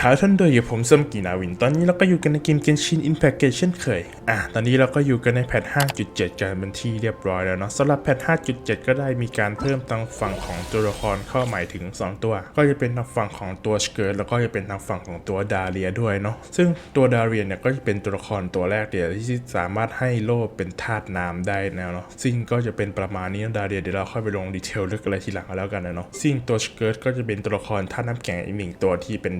หาท่านโดยอยู่ผมซมกีนาวิน ตอนนี้เราก็อยู่กันในเกมเกนชินอินแพ c เกเช่นเคย อะ ตอนนี้เราก็อยู่กันในแพท 5.7 กันเป็นที่เรียบร้อยแล้วเนาะสำหรับแพท 5.7 ก็ได้มีการเพิ่มทางฝั่งของตัวละครเข้าใหม่ถึง 2 ตัว ก็จะเป็นทางฝั่งของตัวสเกิร์ตแล้วก็จะเป็นทางฝั่งของตัวดาเรียด้วยเนาะ ซึ่งตัวดาเรียเนี่ยก็จะเป็นตัวละครตัวแรกเดียวที่สามารถให้โล่เป็นธาตุน้ำได้แนวเนาะ ซึ่งก็จะเป็นประมาณนี้นะดาเรียเดี๋ยวเราค่อยไปลงดีเทลลึกอะไรทีหลังกันแล้วกันนะเนาะ ซึ่งตัวสเกิร์ตก็จะเป็นตัวละครธาตุน้ำแข็งอีกหนึ่งตัวที่เป็น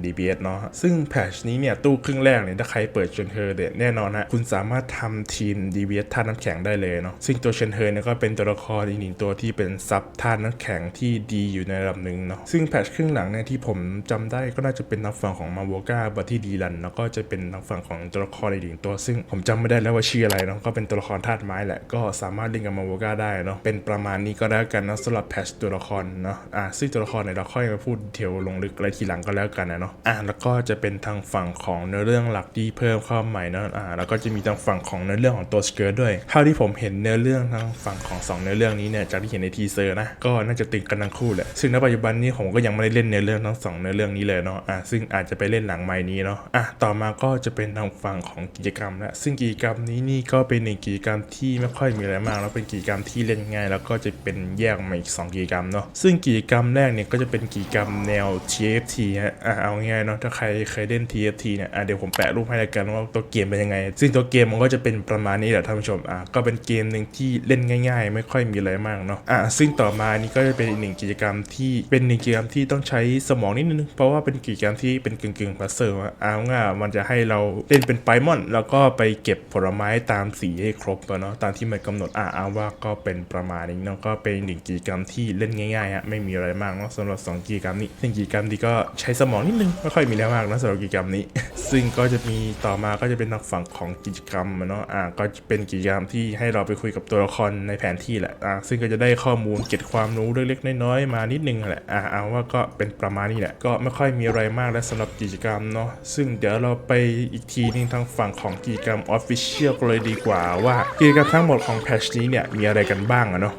เนาะซึ่งแพทชนี้เนี่ยตู้ครึ่งแรกเนี่ยถ้าใครเปิดเชนเฮอร์เดแน่นอนฮะคุณสามารถทำทีม DBS ธาตุน้ำแข็งได้เลยเนาะซึ่งตัวเชนเฮอร์เนี่ยก็เป็นตัวละครอีกหนึ่งตัวที่เป็นซับธาตุน้ำแข็งที่ดีอยู่ในระดับหนึ่งเนาะซึ่งแพทชครึ่งหลังเนี่ยที่ผมจำได้ก็น่าจะเป็นทางฝั่งของมาโวกาบัตที่ดีลันแล้วก็จะเป็นทางฝั่งของตัวละครอีกหนึ่งตัว ซึ่งผมจำไม่ได้แล้วว่าชื่ออะไรเนาะก็เป็นตัวละครธาตุไม้แหละก็สามารถเล่นกับมาโวกาได้เนาะเป็นประมาณนี้ก็แล้วกันนะสำหรับแพทชตัวละครเนาะอ่าซึ่งตัวละครเนี่ยเราค่อยมาพูดเทลลงลึกอะไรทีหลังก็แล้วกันนะเนาะอ่าแล้วก็จะเป็นทางฝั่งของเนื้อเรื่องหลักที่เพิ่มเข้าใหม่นะอ่าแล้วก็จะมีทางฝั่งของเนื้อเรื่องของตัวสเกิร์ตด้วยเท่าที่ผมเห็นเนื้อเรื่องทางฝั่งของสองเนื้อเรื่องนี้เนี่ยจากที่เห็นในทีเซอร์นะก็น่าจะติดกันทั้งคู่แหละซึ่งณปัจจุบันนี้ผมก็ยังไม่ได้เล่นเนื้อเรื่องทั้งสองเนื้อเรื่องนี้เลยเนาะอ่าซึ่งอาจจะไปเล่นหลังไม้นี้เนาะอะต่อมาก็จะเป็นทางฝั่งของกิจกรรมละซึ่งกิจกรรมนี้นี่ก็เป็นหนึ่งกิจกรรมที่ไม่ค่อยมีอะไรมากแล้วเป็นกิจกรรมที่เล่นง่าย แล้วก็จะเป็นแยกมาอีกสองกิจกรรมเนาะซึ่งกิจกรรมแรกเนี่ยก็จะเป็นกิจกรรมแนว TFT ฮะอะเอาง่ายเนาะถ้าใครเคยเล่น TFT เนี่ยเดี๋ยวผมแปะรูปให้แล้วกันว่าตัวเกมเป็นยังไง ซึ่งตัวเกมมันก็จะเป็นประมาณนี้แหละท่านผู้ชมอะก็เป็นเกมหนึ่งที่เล่นง่าย ๆ ไม่ค่อยมีอะไรมากเนาะอะซึ่งต่อมานี่ก็จะเป็นอีกหนึ่งกิจกรรมที่เป็นหนึ่งกิจกรรมที่ต้องใช้สมองนิดนึงเพราะว่าเป็นกิจกรรมที่เป็นกึ่งๆพัซเซิลอะเอาง่ามันจะให้เราเล่นเป็นไปมอน แล้วก็ไปเก็บผลไม้ตามสีให้ครบเนาะตามที่มันกำหนดอะเอาว่าก็เป็นประมาณนี้เนาะก็เป็นหนึ่งกิจกรรมที่เล่นง่ายๆฮะไม่มีอะไรมากเนาะสำหรับสองกิจกรรมนี้ซึ่งกิจกรรมนี้ก็ใช้สมองนิดนึงค่อยมีอะไรมากนะสำหรับกิจกรรมนี้ ซึ่งก็จะมีต่อมาก็จะเป็นทางฝั่งของกิจกรรมเนาะอะก็จะเป็นกิจกรรมที่ให้เราไปคุยกับตัวละครในแผนที่แหละอะซึ่งก็จะได้ข้อมูลเก็บความรู้เล็กๆน้อยๆมานิดนึงแหละอะเอาว่าก็เป็นประมาณนี้แหละก็ไม่ค่อยมีอะไรมากและสำหรับกิจกรรมเนาะซึ่งเดี๋ยวเราไปอีกทีนึงทางฝั่งของกิจกรรม Official กันเลยดีกว่าว่ากิจกรรมทั้งหมดของแพทชนี้เนี่ยมีอะไรกันบ้างอะเนาะ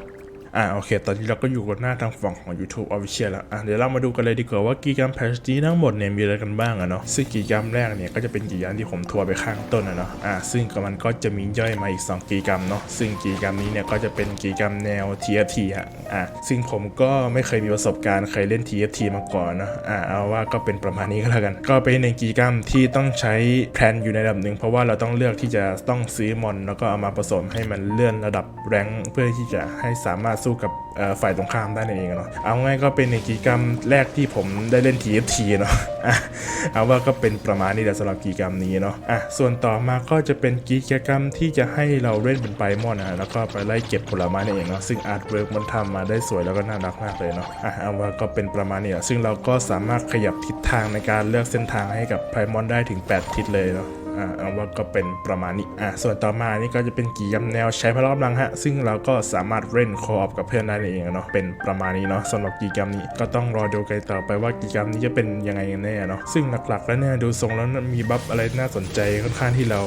อ่าโอเค ตอนนี้เราก็อยู่กันหน้าทางฝั่งของ YouTube Official แล้วอะเดี๋ยวเรามาดูกันเลยดีกว่าว่ากิจกรรมแพทชนี้ทั้งหมดเนี่ยมีอะไรกันบ้างอะเนาะซึ่งกิจกรรมแรกเนี่ยก็จะเป็นกิจกรรมที่ผมทัวร์ไปข้างต้นอะเนาะอ่าซึ่งก็มันก็จะมีย่อยมาอีก 2กิจกรรมเนาะซึ่งกิจกรรมนี้เนี่ยก็จะเป็นกิจกรรมแนว TFT ฮะอ่าซึ่งผมก็ไม่เคยมีประสบการณ์เคยเล่น TFT มาก่อนเนาะอ่าเอาว่าก็เป็นประมาณนี้ก็แล้วกัน ก็เป็นในกิจกรรมที่ต้องใช้แพลนอยู่ในระดับหนึ่งเพราะว่าเราต้องเลือกที่จะต้องซื้อมอนแล้วก็เอามาผสมให้มันเลื่อนระดับแรงเพื่อที่จะให้สามารถสู้กับฝ่ายตรงข้ามได้นั่นเองเนาะเอาง่ายก็เป็นกิจกรรมแรกที่ผมได้เล่น TFT เนาะเอาว่าก็เป็นประมาณนี้แหละสำหรับกิจกรรมนี้เนาะอะส่วนต่อมาก็จะเป็นกิจกรรมที่จะให้เราเล่นเป็นไปมอนนะแล้วก็ไปไล่เก็บผลไม้นั่นเองเนาะซึ่งอาร์ตเวิร์กมันทำมาได้สวยแล้วก็น่ารักมากเลยเนาะอะเอาว่าก็เป็นประมาณนี้แหละซึ่งเราก็สามารถขยับทิศทางในการเลือกเส้นทางให้กับไพมอนได้ถึง 8 ทิศเลยเนาะ อ่าเอาว่าก็เป็นประมาณนี้อ่าส่วนต่อมานี่ก็จะเป็นกิจกรรมแนวใช้พลังกำลังฮะซึ่งเราก็สามารถเล่นโคออฟกับเพื่อนได้เองเนาะเป็นประมาณนี้เนาะสำหรับกิจกรรมนี้ก็ต้องรอดูกันต่อไปว่ากิจกรรมนี้จะเป็นยังไงกันแน่เนาะซึ่งหลักๆแล้วเนี่ยดูทรงแล้วมีบัฟอะไรน่าสนใจค่อนข้างที่เรา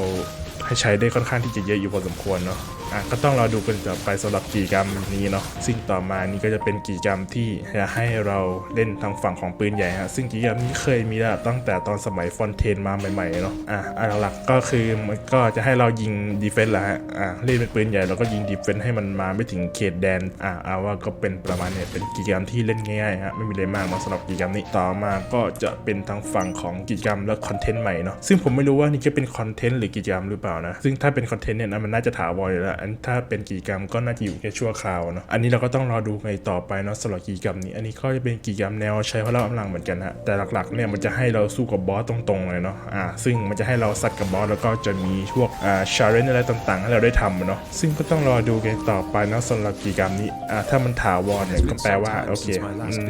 ให้ใช้ได้ค่อนข้างที่จะเยอะอยู่พอสมควรเนาะ อะก็ต้องรอดูกันต่อไปสำหรับกิจกรรมนี้เนาะซึ่งต่อมานี่ก็จะเป็นกิจกรรมที่จะให้เราเล่นทางฝั่งของปืนใหญ่ฮะซึ่งกิจกรรมนี้เคยมีแล้วตั้งแต่ตอนสมัยฟอนเทนมาใหม่ๆเนาะอะอันหลักๆก็คือมันก็จะให้เรายิงดีเฟนส์ละฮะอะเล่นเป็นปืนใหญ่แล้วก็ยิงดีเฟนส์ให้มันมาไม่ถึงเขตแดนอะเอาว่าก็เป็นประมาณเนี้ยเป็นกิจกรรมที่เล่นง่ายๆฮะไม่มีอะไรมากเนาสำหรับกิจกรรมนี้ต่อมาก็จะเป็นทางฝั่งของกิจกรรมและคอนเทนต์ใหม่เนาะซึ่งผมไม่รู้ว่านี่จะเป็นคอนเทนต์หรือกิจกรรมหรือเปล่านะซึ่งถ้าเป็นคอนเทนต์เนี่ยนะมันน่าจะถาวรอยู่แล้วอันถ้าเป็นกิจกรรมก็น่าจะอยู่แค่ชั่วคราวเนาะอันนี้เราก็ต้องรอดูกันต่อไปเนาะสำหรับกิจกรรมนี้ อันนี้ก็จะเป็นกิจกรรมแนวใช้พละกำลังเหมือนกันฮะแต่หลักๆเนี่ยมันจะให้เราสู้กับบอสตรงๆเลยเนาะอ่าซึ่งมันจะให้เราซัดกับบอสแล้วก็จะมีพวกอ่าชาร์เลนอะไรต่างๆ ให้เราได้ทำเนาะซึ่งก็ต้องรอดูกันต่อไปเนาะสำหรับกิจกรรมนี้อ่าถ้ามันถาวรเนี่ยก็แปลว่าโอเค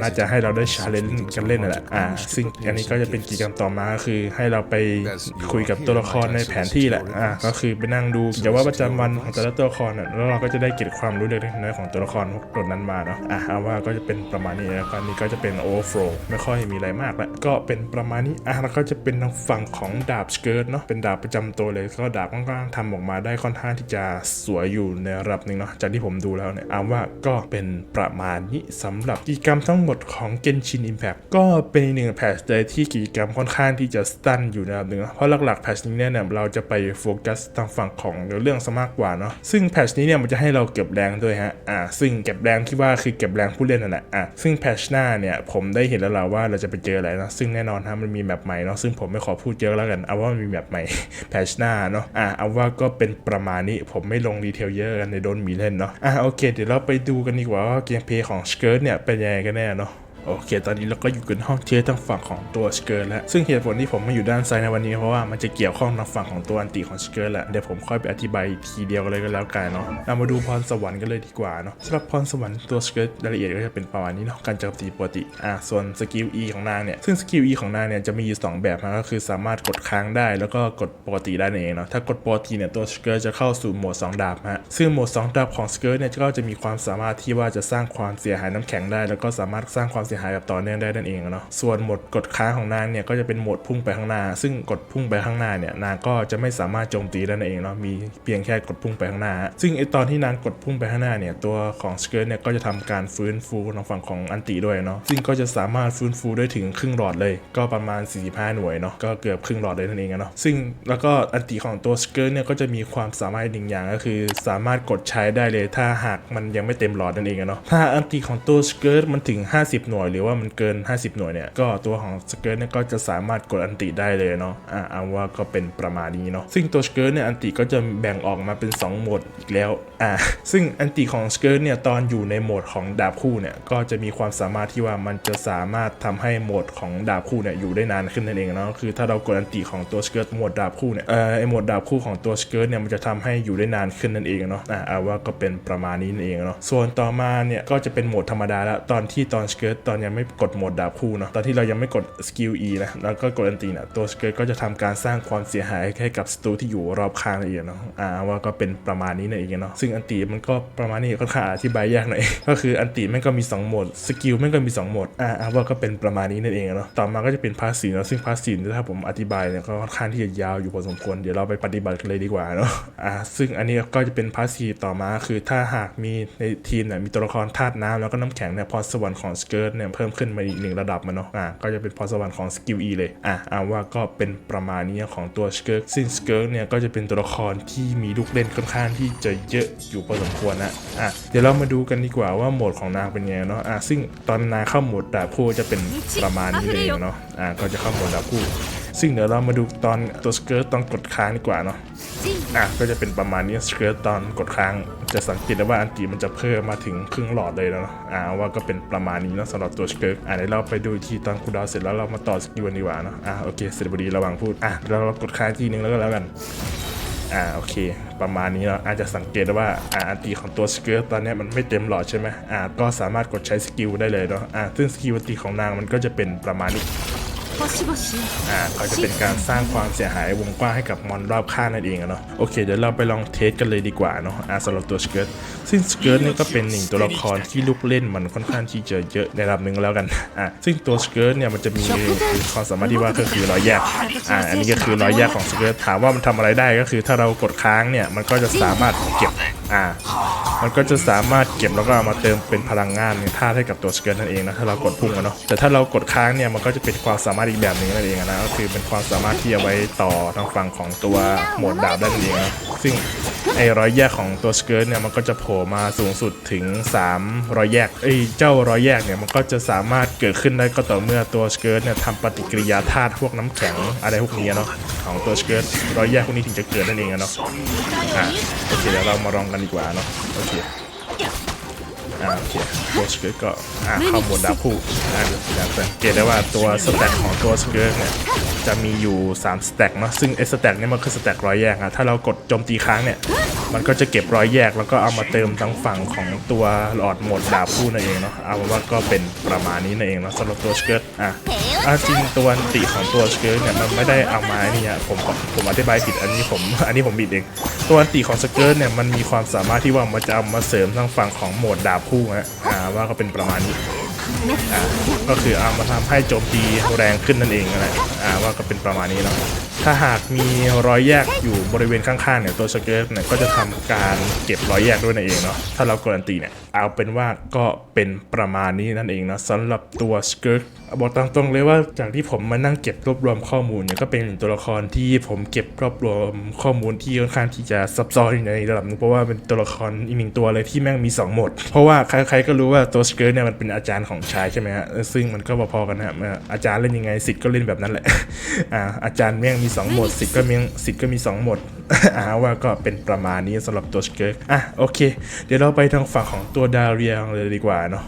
น่าจะให้เราได้ชาร์เลนกันเล่นนั่นแหละอ่าซึ่งอันนี้ก็จะเป็นกิจกรรมต่อมาก็คือให้เราไปคุยกับตัวละครในแผนที่แหละอ่าก็คือไปนั่งดูกิจวัตรประจำวันของแต่ละตัวละครน่ะแล้วเราก็จะได้เก็บความรู้เล็กๆน้อยของตัวละครพวกตัวนั้นมาเนาะอะเอาว่าก็จะเป็นประมาณนี้แล้วก็อันนี้ก็จะเป็นโอเวอร์โฟลไม่ค่อยมีอะไรมากแล้วก็เป็นประมาณนี้อะแล้วก็จะเป็นทางฝั่งของดาบสเกิร์ตเนาะเป็นดาบประจำตัวเลยก็ดาบค่อนข้างทำออกมาได้ค่อนข้างที่จะสวยอยู่ในระดับหนึ่งเนาะจากที่ผมดูแล้วเนี่ยเอาว่าก็เป็นประมาณนี้สำหรับกิจกรรมทั้งหมดของ Genshin Impact ก็เป็นหนึ่งแพทชเลยที่กิจกรรมค่อนข้างที่จะสตันอยู่ในระดับหนึ่งเพราะหลักๆแพทชนี้เนี่ยเราจะไปโฟกัสทางฝั่งของเนื้อเรื่องซะมากกว่าเนาะซึ่งแพทชนี้เนี่ยมันจะให้เราเก็บแรงด้วยฮะอ่าซึ่งเก็บแรงที่ว่าคือเก็บแรงผู้เล่นนั่นแหละอะซึ่งแพทชหน้าเนี่ยผมได้เห็นแล้วล่ะว่าเราจะไปเจออะไรนะซึ่งแน่นอนฮะมันมีแมปใหม่เนาะซึ่งผมไม่ขอพูดเยอะแล้วกันเอาว่ามันมีแมปใหม่แพทชหน้าเนาะอะเอาว่าก็เป็นประมาณนี้ผมไม่ลงดีเทลเยอะกันในโดนมีเล่นเนาะอะโอเค เดี๋ยวเราไปดูกันดีกว่าว่าเกมเพย์ของสเกิร์ตเนี่ยเป็นยังไงกันแน่เนาะ โอเค ตอนนี้เราก็อยู่กันห้องเทสทางฝั่งของตัวสเกิร์แล้วซึ่งเหตุผลที่ผมมาอยู่ด้านซ้ายในวันนี้เพราะว่ามันจะเกี่ยวข้องทางฝั่งของตัวอันติของสเกิร์แหละเดี๋ยวผมค่อยไปอธิบายทีเดียวกันเลยก็แล้วกันเนาะเรามาดูพรสวรรค์กันเลยดีกว่าเนาะสำหรับพรสวรรค์ตัวสเกิร์รายละเอียดก็จะเป็นประมาณนี้เนาะการโจมตีปกติอ่าส่วนสกิล E ของนางเนี่ยซึ่งสกิล E ของนางเนี่ยจะมีอยู่สองแบบนะก็คือสามารถกดค้างได้ แล้วก็กดปกติได้เองเนาะถ้ากดปกติเนี่ยตัวสเกิร์จะเข้าสู่โหมดสองดาบฮะซึ่งโหมดสองดาบของสเกิร์เนี่ยก็จะมีความสามารถที่ว่าจะสร้างความเสียหายน้ำแข็งได้ แล้วก็สามารถสร้างความเสียหายแบบต่อเนื่องได้นั่นเองเนาะส่วนโหมดกดค้างของนางเนี่ยก็จะเป็นโหมดพุ่งไปข้างหน้า ซึ่งกดพุ่งไปข้างหน้าเนี่ยนางก็จะไม่สามารถโจมตีได้นั่นเองเนาะมีเพียงแค่กดพุ่งไปข้างหน้า ซึ่งไอตอนที่นางกดพุ่งไปข้างหน้าเนี่ยตัวของสเกิร์ตเนี่ยก็จะทำการฟื้นฟูทางฝั่งของอันติด้วยเนาะซึ่งก็จะสามารถฟื้นฟูได้ถึงครึ่งหลอดเลย ก็ประมาณ 45 หน่วยเนาะก็เกือบครึ่งหลอดเลยนั่นเองเนาะซึ่งแล้วก็อันติของตัวสเกิร์ตเนี่ยก็จะมีความสามารถหนึ่งอย่างก็คือ สามารถกดใช้ได้เลย ถ้าหากมันยังไม่เต็มหลอดนั่นเองเนาะถ้าอันติของตัวสเกิร์ตมันถึง 50 หน่วยหรือว่ามันเกิน 50 หน่วยเนี่ยก็ตัวของสเกิร์ตเนี่ยก็จะสามารถกดอันติได้เลยเนาะอ่าเอาว่าก็เป็นประมาณนี้เนาะซึ่งตัวสเกิร์ตเนี่ยอันติก็จะแบ่งออกมาเป็น 2 โหมดอีกแล้วอ่าซึ่งอันติของสเกิร์ตเนี่ยตอนอยู่ในโหมดของดาบคู่เนี่ยก็จะมีความสามารถที่ว่ามันจะสามารถทำให้โหมดของดาบคู่เนี่ยอยู่ได้นานขึ้นนั่นเองเนาะคือถ้าเรากดอันติของตัวสเกิร์ตโหมดดาบคู่เนี่ยเอ่อไอโหมดดาบคู่ของตัวสเกิร์ตเนี่ยมันจะทำให้อยู่ได้นานขึ้นนั่นเองเนาะอ่าเอาว่าก็เป็นประมาณนี้นั่นเองเนาะส่วนต่อมาเนี่ยก็จะเป็นโหมดธรรมดาแล้วตอนที่ตอนสเกิร์ตตอนยังไม่กดโหมดดาบคู่เนาะตอนที่เรายังไม่กดสกิล E นะแล้วก็กดอันติเนี่ยตัวสเกิร์ตก็จะทำการสร้างความเสียหายให้กับศัตรูที่อยู่รอบข้างเองเนาะอ่าว่าก็เป็นประมาณนี้นั่นเองเนาะซึ่งอันติมันก็ประมาณนี้ค่อนข้าอธิบายยากหน่อยก็คืออันติแม่งก็มี 2 โหมดสกิลแม่งก็มี 2 โหมดอ่าว่าก็เป็นประมาณนี้นั่นเองเนาะต่อมาก็จะเป็นพาสซีเนาะซึ่งพาสซีถ้าผมอธิบายเนี่ยก็ค่อนข้างที่จะยาวอยู่พอสมควรเดี๋ยวเราไปปฏิบัติกันเลยดีกว่าเนาะอ่าซึ่งอันนี้ก็จะเป็นพาสซีต่อมาคือถ้าหากมีในทีมเนี่ยมีตัวละครธาตุน้ำแล้วก็น้ำแข็งเนี่ยพรสวรรค์ของสเกิร์ตเนี่ยเพิ่มขึ้นมาอีกหนึ่งระดับมาเนาะอ่าก็จะเป็นพรสวรรค์ของสกิล E เลยอะเอาว่าก็เป็นประมาณนี้ของตัวสเกิร์กซึ่งสเกิร์กเนี่ยก็จะเป็นตัวละครที่มีลูกเล่นค่อนข้างที่จะเยอะอยู่พอสมควรนะอะเดี๋ยวเรามาดูกันดีกว่าว่าโหมดของนางเป็นไงเนาะอะซึ่งตอนนางเข้าโหมดดาบคู่จะเป็นประมาณนี้เองเนาะอะก็จะเข้าโหมดดาบคู่ ซึ่งเดี๋ยวเรามาดูตอนตัวสเกิร์ตตอนกดค้างดีกว่าเนาะอะก็จะเป็นประมาณนี้สเกิร์ตตอนกดค้าง จะสังเกตได้ว่าอันติมันจะเพิ่มมาถึงครึ่งหลอดเลยแล้วเนาะอ่าว่าก็เป็นประมาณนี้เนาะสำหรับตัวสเกิร์ตอะเดี๋ยวเราไปดูที่ตอนคูดาวเสร็จแล้วเรามาต่อสกิลกันดีกว่าเนาะอะโอเคเสร็จพอดีระหว่างพูดอะเรากดค้างทีนึงแล้วก็แล้วกันอ่าโอเค ประมาณนี้เราอาจจะสังเกตได้ว่าอ่าอันตีของตัวสเกิร์ตตอนนี้มันไม่เต็มหลอดใช่ไหมอ่าก็สามารถกดใช้สกิลได้เลยเนาะอ่าซึ่งสกิลอันตีของนางมันก็จะเป็นประมาณนี้ อ่าก็จะเป็นการสร้างความเสียหายวงกว้างให้กับมอนรอบข้างนั่นเองอะเนาะโอเคเดี๋ยวเราไปลองเทสกันเลยดีกว่าเนาะอ่าสำหรับตัวสเกิร์ตซึ่งสเกิร์ตนี่ก็เป็นหนึ่งตัวละครที่ลูกเล่นมันค่อนข้างที่จะเยอะในระดับหนึ่งแล้วกันอ่าซึ่งตัวสเกิร์ตเนี่ยมันจะมีความสามารถที่ว่าก็คือรอยแยกอ่าอันนี้ก็คือรอยแยกของสเกิร์ตถามว่ามันทำอะไรได้ก็คือถ้าเรากดค้างเนี่ยมันก็จะสามารถเก็บอ่า มันก็จะสามารถเก็บแล้วก็เอามาเติมเป็นพลังงานในธาตุให้กับตัวสเกิร์ตนั่นเองนะถ้าเรากดพุ่งอะเนาะแต่ถ้าเรากดค้างเนี่ยมันก็จะเป็นความสามารถอีกแบบหนึงนั่นเองนะก็คือเป็นความสามารถที่เอาไว้ต่อทางฝั่งของตัวโหมดดาบด้นั่นเองนะซึ่งไอ้รอยแยกของตัวสเกิร์ตเนี่ยมันก็จะโผล่มาสูงสุดถึง 3 รอยแยกไอ้เจ้ารอยแยกเนี่ยมันก็จะสามารถเกิดขึ้นได้ก็ต่อเมื่อตัวสเกิร์ตเนี่ยทำปฏิกิริยาธาตุพวกน้ำแข็งอะไรพวกนี้เนาะของตัวสเกิร์ตรอยแยกพวกนี้ถึงจะเกิดนั่นเองอะเนาะอะโอเคเดี๋ยวเรามาลองกันดีกว่าเนาะโอเค谢。 อ่าโอเคตัวสเกิร์ตก็อ่าเข้าโหมดดาบคู่อ่าเดี๋ยวสังเกตได้ว่าตัวสแต็กของตัวสเกิร์ตเนี่ยจะมีอยู่3สแต็กเนาะซึ่งไอ้สแต็กเนี่ยมันคือสแต็กร้อยแยกอะถ้าเรากดโจมตีค้างเนี่ย มันก็จะเก็บร้อยแยก แล้วก็เอามาเติมทั้งฝั่งของตัวหลอดโหมดดาบคู่นั่นเองเนาะเอาเป็นว่าก็เป็นประมาณนี้นั่นเองเนาะสำหรับตัวสเกิร์ตอะอะจริงตัวอันติของตัวสเกิร์ตเนี่ยมันไม่ได้เอามานี่อะผมผมอธิบายผิดอันนี้ผมอันนี้ผมบิดเองตัวอันติของสเกิร์ตเนี่ยมันมีความสามารถที่ว่ามันจะเอามาเสริมทั้งฝั่งของโหมดดาบคู่ฮะอ่าว่าก็เป็นประมาณนี้ ก็คือเอามาทำให้โจมตีแรงขึ้นนั่นเองนั่นแหละอ่าว่าก็เป็นประมาณนี้เนาะถ้าหากมีรอยแยกอยู่บริเวณข้างๆเนี่ยตัวสเกิร์ตเนี่ยก็จะทำการเก็บรอยแยกด้วยนั่นเองเนาะถ้าเราการันตีเนี่ยเอาเป็นว่าก็เป็นประมาณนี้นั่นเองเนาะสำหรับตัวสเกิร์ตบอกตามตรงเลยว่าจากที่ผมมานั่งเก็บรวบรวมข้อมูลเนี่ยก็เป็นหนึ่งตัวละครที่ผมเก็บรวบรวมข้อมูลที่ค่อนข้างที่จะซับซ้อนในระดับนึงเพราะว่าเป็นตัวละครอีกหนึ่งตัวเลยที่แม่งมีสองหมด เพราะว่าใครๆก็รู้ว่าตัวสเกิร์ตเนี่ยมันเป็นอาจารย์ของชายใช่ไหมฮะซึ่งมันก็พอๆกันนะฮะเมื่ออาจารย์เล่นยังไงสิทธิ์ก็เล่นแบบนั้นแหละอ่าอาจารย์แม่งมีสองโหมดสิทธิ์ก็มีสิทธิ์ก็มีสองโหมดอ่าว่าก็เป็นประมาณนี้สำหรับตัวสเกิร์ตอะโอเค เดี๋ยวเราไปทางฝั่งของตัวดาเรียเลยดีกว่าเนาะ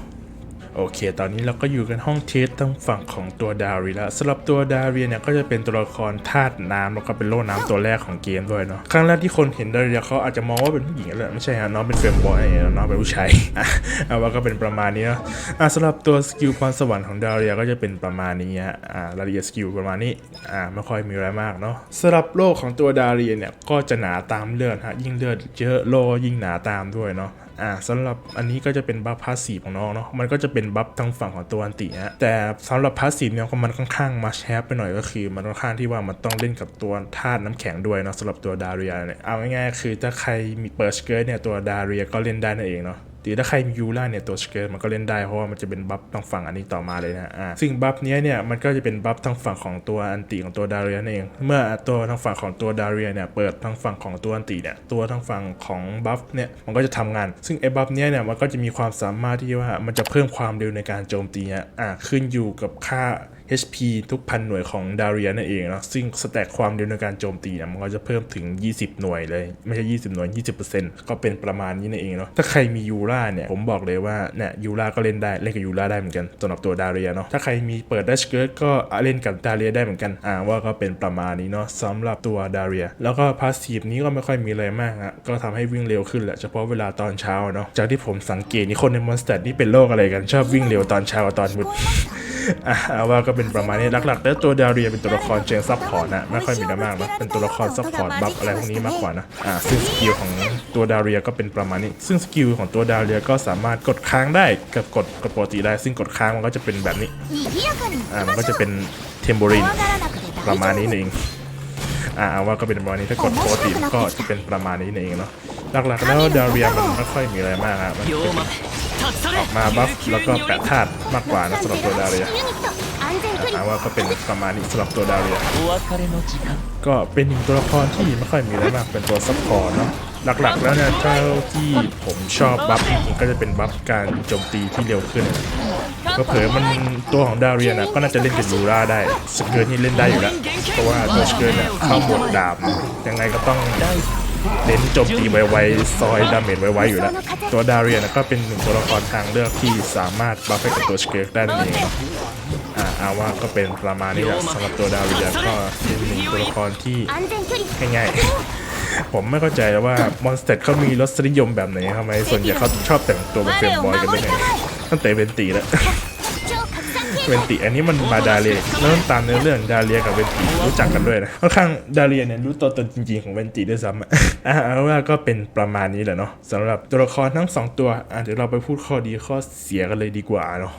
โอเค ตอนนี้เราก็อยู่กันห้องเทสทางฝั่งของตัวดารีแล้วสำหรับตัวดารีเนี่ยก็จะเป็นตัวละครธาตุน้ำแล้วก็เป็นโล่น้ำตัวแรกของเกมด้วยเนาะครั้งแรกที่คนเห็นดารีเขาอาจจะมองว่าเป็นผู้หญิงแหละไม่ใช่ฮะน้องเป็นเฟรมบอยน้องเป็นผู้ชายอะเอาว่าก็เป็นประมาณนี้เนาะอะสำหรับตัวสกิลพรสวรรค์ของดารีก็จะเป็นประมาณนี้ฮะอ่ารายละเอียดสกิลประมาณนี้อ่าไม่ค่อยมีอะไรมากเนาะสำหรับโลกของตัวดารีเนี่ยก็จะหนาตามเลือดฮะยิ่งเลือดเยอะโลยิ่งหนาตามด้วยเนาะอ่าสำหรับอันนี้ก็จะเป็นบัฟพาสซีฟของน้องเนาะมันก็จะเป็นบัฟทางฝั่งของตัวอันติฮะแต่สำหรับพาสซีฟเนี่ยมันค่อนข้างมาแชปไปหน่อยก็คือ มันค่อนข้างที่ว่ามันต้องเล่นกับตัวธาตุน้ำแข็งด้วยเนาะสำหรับตัวดาเรียเนี่ยเอาง่ายๆคือถ้าใครมีเปิร์ชเกิร์ดเนี่ยตัวดาเรียก็เล่นได้นั่นเองเนาะ หรือถ้าใครมียูล่าเนี่ยตัวสเกิร์ตมันก็เล่นได้เพราะว่ามันจะเป็นบัฟทางฝั่งอันนี้ต่อมาเลยนะอ่าซึ่งบัฟเนี้ยเนี่ยมันก็จะเป็นบัฟทางฝั่งของตัวอันติของตัวดาเรียนั่นเอง เมื่อตัวทางฝั่งของตัวดาเรียเนี่ยเปิดทางฝั่งของตัวอันติเนี่ยตัวทางฝั่งของบัฟเนี่ยมันก็จะทำงาน ซึ่งไอ้บัฟเนี้ยเนี่ยมันก็จะมีความสามารถที่ว่ามันจะเพิ่มความเร็วในการโจมตีฮะอ่าขึ้นอยู่กับค่า HP ทุกพันหน่วยของดาเรียนั่นเองเนาะซึ่งสแต็กความเร็วในการโจมตีเนี่ยมันก็จะเพิ่มถึง 20 หน่วยเลย ไม่ใช่ 20 หน่วย 20%ก็เป็นประมาณนี้นั่นเองเนาะถ้าใครมียูราเนี่ยผมบอกเลยว่าเนี่ยยูราก็เล่นได้เล่นกับยูราได้เหมือนกันสำหรับตัวดาเรียเนาะถ้าใครมีเปิดดัชเกิร์ตก็เล่นกับดาเรียได้เหมือนกันอ่าว่าก็เป็นประมาณนี้เนาะสำหรับตัวดาเรียแล้วก็พาสซีฟนี้ก็ไม่ค่อยมีอะไรมากอะก็ทำให้วิ่งเร็วขึ้นแหละเฉพาะเวลาตอนเช้าเนาะจากที่ผมสังเกตนี่คนในมอนสเตอร์นี่เป็นโรคอะไรกันชอบวิ่งเร็วตอนเช้าตอนมืด เอาว่าก็เป็นประมาณนี้หลักๆ แล้วตัวดาเรียเป็นตัวละครเชิงซับพอร์ตนะไม่ค่อยมีดรามากนะเป็นตัวละครซับพอร์ตบัฟอะไรพวกนี้มากกว่านะอ่าซึ่งสกิลของตัวดาเรียก็เป็นประมาณนี้ ซึ่งสกิลของตัวดาเรียก็สามารถกดค้างได้กับกดกดปกติได้ ซึ่งกดค้างมันก็จะเป็นแบบนี้อ่ามันก็จะเป็นเทมโบรินประมาณนี้นเองอ่าว่าก็เป็นประมาณนี้ถ้ากดปกติก็จะเป็นประมาณนี้นเองเนาะหลักๆแล้วดาเรียมันไม่ค่อยมีอะไรมากอะมัน ออกมาบัฟแล้วก็แปะธาตุมากกว่านะสำหรับตัวดาเรียนะว่าก็เป็นประมาณนี้สำหรับตัวดาเรียก็เป็นหนึ่งตัวละครที่ไม่ค่อยมีอะไรมากเป็นตัวซับพอร์ตเนาะหลักๆแล้วเนี่ยเท่าที่ผมชอบบัฟจริงๆก็จะเป็นบัฟการโจมตีที่เร็วขึ้นก็เผยมันตัวของดาเรียนะก็น่าจะเล่นกับลูราได้สเกิร์นี่เล่นได้อยู่แล้วเพราะว่าตัวสเกิร์ตเนี่ยเข้าบทดาบยังไงก็ต้อง เน้นโจมตีไวๆซอยดาเมจไวๆอยู่แล้ว ตัวดาเรียนก็เป็นหนึ่งตัวละครทางเลือกที่สามารถบัฟให้กับตัวสเกลได้นั่นเองอาว่าก็เป็นประมาณนี้แหละสำหรับตัวดาเรียก็เป็นหนึ่งตัวละครที่ง่ายๆผมไม่เข้าใจแล้วว่ามอนสเตอร์เขามีรสนิยมแบบไหนทำไมส่วนใหญ่เขาชอบแต่งตัวเป็นเฟรมบอยกันได้ไงตั้งแต่เป็นตีแล้ว วนติ อันนี้มันมาดาเรียแล้วตามเนื้อเรื่องดาเรียกับเวนติรู้จักกันด้วยนะค่อนข้างดาเรียเนี่ยรู้ตัวตนจริงๆของเวนติด้วยซ้ำอะเอาว่าก็เป็นประมาณนี้แหละเนาะสำหรับตัวละครทั้งสองตัวอะเดี๋ยวเราไปพูดข้อดีข้อเสียกันเลยดีกว่าเนาะ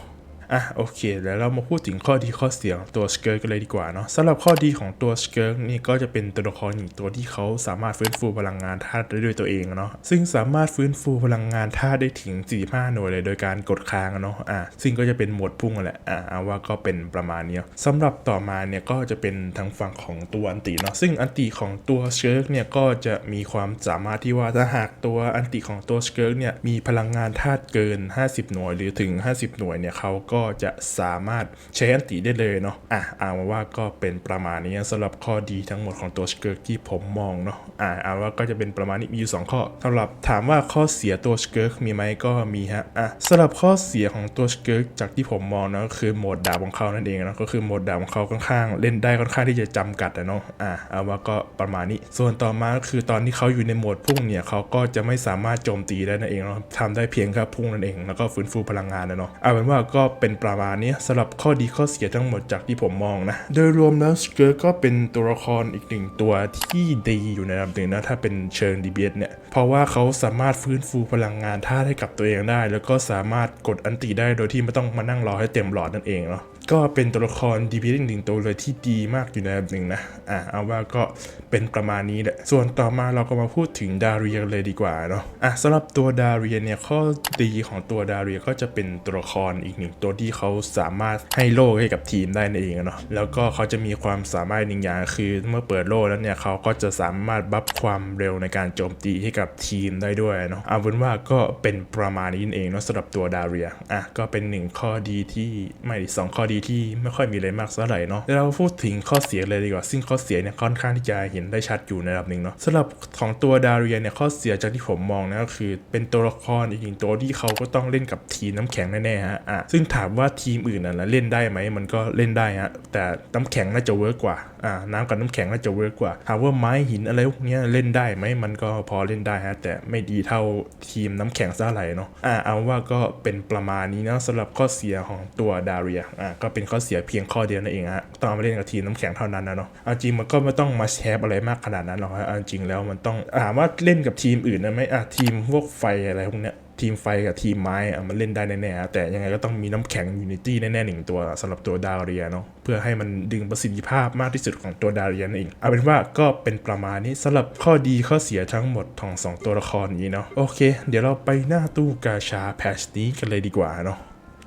อะโอเคแล้วเรามาพูดถึงข้อดีข้อเสียของตัวสเกิร์กันเลยดีกว่าเนาะสำหรับข้อดีของตัวสเกิร์นี่ก็จะเป็นตัวละครหนึ่งตัวที่เขาสามารถฟื้นฟูพลังงานธาตุได้ด้วยตัวเองเนาะซึ่งสามารถฟื้นฟูพลังงานธาตุได้ถึง 45 หน่วยเลยโดยการกดค้างเนาะอะซึ่งก็จะเป็นโหมดพุ่งแหละอะเอาว่าก็เป็นประมาณนี้สำหรับต่อมาเนี่ยก็จะเป็นทางฝั่งของตัวอันติเนาะซึ่งอันติของตัวสเกิร์เนี่ยก็จะมีความสามารถที่ว่าถ้าหากตัวอันติของตัวสเกิร์เนี่ยมีพลังงานธาตุเกิน 50 หน่วยหรือถึง 50 หน่วยเนี่ยเขาก็จะสามารถใช้อันติได้เลยเนาะอะเอาว่าก็เป็นประมาณนี้สำหรับข้อดีทั้งหมดของตัวสเกิร์กที่ผมมองเนาะอะเอาว่าก็จะเป็นประมาณนี้มีอยู่สองข้อสำหรับถามว่าข้อเสียตัวสเกิร์กมีไหมก็มีฮะอะสำหรับข้อเสียของตัวสเกิร์กจากที่ผมมองเนาะก็คือโหมดดาบของเขานั่นเองเนาะก็คือโหมดดาบของเขาค่อนข้าง เล่นได้ค่อนข้างที่จะจำกัดอะเนาะอะเอาว่าก็ประมาณนี้ ส่วนต่อมาก็คือตอนที่เขาอยู่ในโหมดพุ่งเนี่ยเขาก็จะไม่สามารถโจมตีได้นั่นเองเนาะทำได้เพียงแค่พุ่งนั่นเอง แล้วก็ฟื้นฟูพลังงานนะเนาะเอาเป็นว่าก็เป็นประมาณนี้สำหรับข้อดีข้อเสียทั้งหมดจากที่ผมมองนะ โดยรวมแล้วสเกิร์ก็เป็นตัวละครอีกหนึ่งตัวที่ดีอยู่ในระดับหนึ่งนะถ้าเป็นเชิงดีเบตเนี่ยเพราะว่าเขาสามารถฟื้นฟูพลังงานธาตุให้กับตัวเองได้ แล้วก็สามารถกดอันติได้โดยที่ไม่ต้องมานั่งรอให้เต็มหลอดนั่นเองเนาะ ก็เป็นตัวละครดีพีหนึ่งตัวเลยที่ดีมากอยู่ในระดับหนึ่งนะอะเอาว่าก็เป็นประมาณนี้แหละส่วนต่อมาเราก็มาพูดถึงดาเรียเลยดีกว่าเนาะอะสำหรับตัวดาเรียเนี่ยข้อดีของตัวดาเรียก็จะเป็นตัวละครอีกหนึ่งตัวที่เขาสามารถให้โล่ให้กับทีมได้นั่นเองเนาะแล้วก็เขาจะมีความสามารถหนึ่งอย่างคือเมื่อเปิดโล่แล้วเนี่ยเขาก็จะสามารถบัฟความเร็วในการโจมตีให้กับทีมได้ด้วยเนาะเอาเป็นว่าก็เป็นประมาณนี้นั่นเองเนาะสำหรับตัวดาเรียอะก็เป็นหนึ่งข้อดีที่ไม่สองข้อดีที่ไม่ค่อยมีอะไรมากสักเท่าไหร่เนาะเดี๋ยวเราพูดถึงข้อเสียเลยดีกว่า ซึ่งข้อเสียเนี่ยค่อนข้างที่จะเห็นได้ชัดอยู่ในระดับหนึ่งเนาะสำหรับของตัวดาเรียเนี่ยข้อเสียจากที่ผมมองนะก็คือ เป็นตัวละครอีกหนึ่งตัวที่เขาก็ต้องเล่นกับทีมน้ำแข็งแน่ๆฮะอะซึ่งถามว่าทีมอื่นน่ะเล่นได้ไหมมันก็เล่นได้ฮะแต่น้ำแข็งน่าจะเวิร์กกว่าอ่าน้ำกับน้ำแข็งน่าจะเวิร์กกว่าถามว่าไม้หินอะไรพวกเนี้ยเล่นได้ไหมมันก็พอเล่นได้ฮะแต่ไม่ดีเท่าทีมน้ำแข็งซะไหร่เนาะอ่าเอาว่าก็เป็นประมาณนี้นะสำหรับข้อเสียของตัวดาเรียอ่าก็เป็นข้อเสียเพียงข้อเดียวนั่นเองฮะตองเอามาเล่นกับทีมน้ำแข็งเท่านั้นนะเนาะเอาจริงมันก็ไม่ต้องมาแชร์อะไรมากขนาดนั้นหรอกฮะเอาจริงแล้วมันต้องถามว่าเล่นกับทีมอื่นนะไหมอะทีมพวกไฟอะไรพวกเนี้ยทีมไฟกับทีมไม้อะมันเล่นได้แน่ๆแต่ยังไงก็ต้องมีน้ำแข็งยูนิตี้แน่ๆหนึ่งตัวสำหรับตัวดาเรียเนาะเพื่อให้มันดึงประสิทธิภาพมากที่สุดของตัวดาเรียนั่นเองเอาเป็นว่าก็เป็นประมาณนี้สำหรับข้อดีข้อเสียทั้งหมดของสองตัวละครนี้เนาะโอเค เดี๋ยวเราไปหน้าตู้กาชาแพชนี้กันเลยดีกว่าเนาะ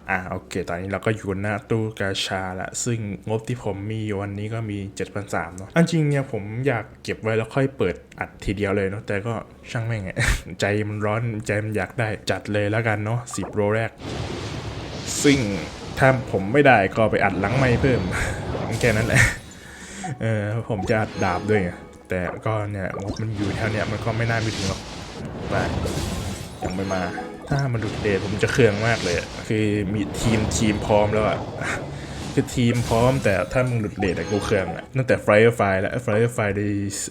อะโอเค ตอนนี้เราก็อยู่หน้าตู้กาชาละซึ่งงบที่ผมมีอยู่วันนี้ก็มี 7,300เนาะอันจริงเนี่ยผมอยากเก็บไว้แล้วค่อยเปิดอัดทีเดียวเลยเนาะแต่ก็ช่างแม่งอะใจมันร้อนใจมันอยากได้จัดเลยแล้วกันเนาะสิบโรแรก ซึ่งถ้าผมไม่ได้ก็ไปอัดหลังไม่เพิ่มแค่นั้นแหละเออผมจะอัดดาบด้วยไงแต่ก็เนี่ยงบมันอยู่แถวเนี้ยมันก็ไม่น่ามีถึงหรอกไปยังไม่มา ถ้ามันหลุดเดทผมจะเคืองมากเลยคือมีทีมทีมพร้อมแล้วอะคือทีมพร้อมแต่ถ้ามึงหลุดเดทอะกูเคืองอะตั้งแต่ Firefly แล้ว Firefly ใน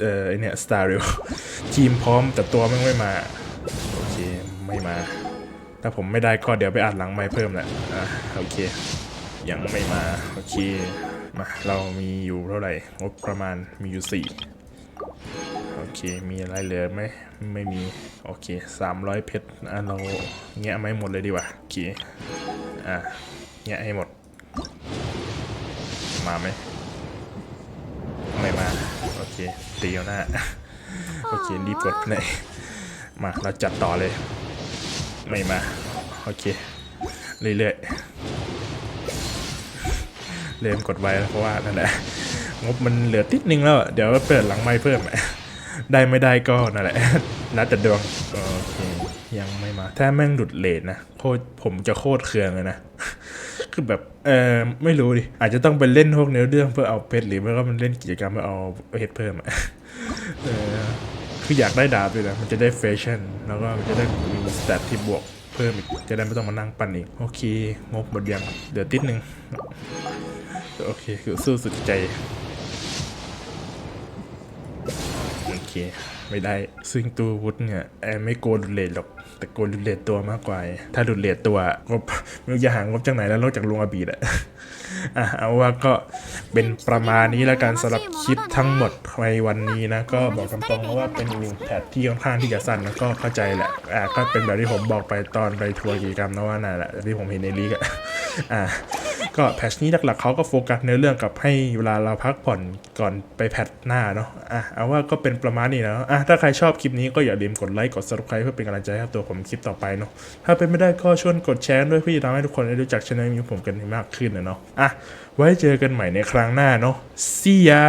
เอ่อไอเนี่ย Star Rail ทีมพร้อมแต่ตัวมันไม่มา โอเค ไม่มา ถ้าผมไม่ได้ก็เดี๋ยวไปอัดหลังไม้เพิ่มแหละอะโอเค ยังไม่มา โอเค มา เรามีอยู่เท่าไหร่งบประมาณมีอยู่สี่ เค มีอะไรเหลือไหมไม่มี โอเค300เพชรอะเราแงะไม่หมดเลยดีกว่าโอเคอะแงะให้หมด มาไหมไม่มา โอเคตีเอาหน้า โอเค รีบกดเลยมา เราจัดต่อเลย ไม่มา โอเค เรื่อยๆเริ่มกดไว้แล้วเพราะว่านั่นแหละงบมันเหลือติดนึงแล้วอะเดี๋ยวเปิดหลังไม้เพิ่มอะ ได้ไม่ได้ก็นั่นแหละแล้วแต่ดวงโอเคยังไม่มา ถ้าแม่งหลุดเลทนะโคตรผมจะโคตรเคืองเลยนะ คือแบบเออไม่รู้ดิ อาจจะต้องไปเล่นพวกเนื้อเรื่องเพื่อเอาเพชรหรือไม่ก็มันเล่นกิจกรรมเพื่อเอาเพชรเพิ่มอะคืออยากได้ดาบด้วยนะมันจะได้แฟชั่นแล้วก็มันจะได้มีสเตตที่บวกเพิ่มอีกจะได้ไม่ต้องมานั่งปั่นอีก โอเค งบหมดยังเดี๋ยวติดหนึ่งโอเค คือสู้สุดใจ ไม่ได้ ซึ่งตัววุฒเนี่ยแอมไม่โกนหลุดเลทหรอก แต่โกนหลุดเลทตัวมากกว่า ถ้าหลุดเลทตัวงบไม่รู้จะหางบจากไหนแล้วนอกจากลุงอาบีดอะอะเอาว่าก็เป็นประมาณนี้แล้วกันสำหรับคลิปทั้งหมดในวันนี้นะ ก็บอกตรงๆว่าเป็นหนึ่งแพทที่ค่อนข้างที่จะสั้นแล้วก็เข้าใจแหละอะก็เป็นแบบที่ผมบอกไปตอนไปทัวร์กิจกรรมนะว่านั่นแหละที่ผมเห็นในลีกอะอะ ก็แพทชนี้หลักๆเขาก็โฟกัสในเรื่องกับให้เวลาเราพักผ่อนก่อนไปแพทหน้าเนาะอะเอาว่าก็เป็นประมาณนี้นะอะถ้าใครชอบคลิปนี้ก็อย่าลืมกดไลค์กด subscribe เพื่อเป็นกำลังใจให้กับตัวผมคลิปต่อไปเนาะถ้าเป็นไม่ได้ก็ชวนกดแชร์ด้วยเพื่อจะทำให้ทุกคนได้รู้จักช่องนี้ผมกันมากขึ้นนะเนาะอะไว้เจอกันใหม่ในครั้งหน้าเนาะ see ya